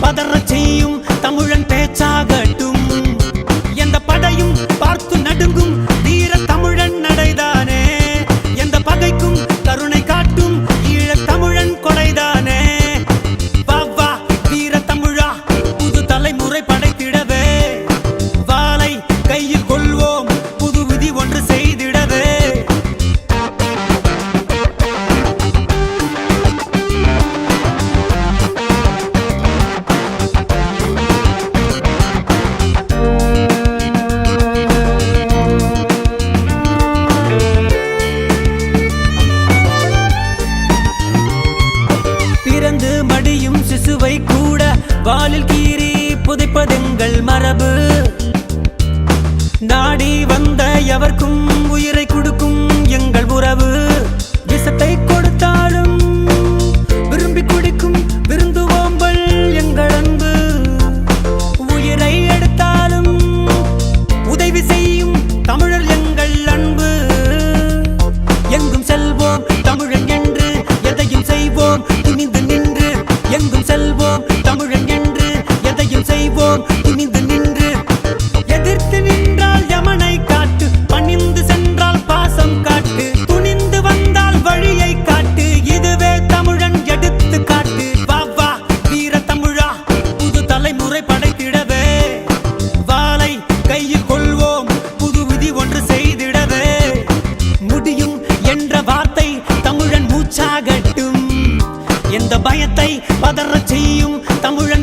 பதற செய்யும் தமிழன் பேச்சாகட்டும். மடியும் சிசுவை கூட வாலில் கீறி புதைப்பதெங்கள் மரபு. நாடி வந்த எவர்க்கும் പതറ ചെയ്യും തമിഴൻ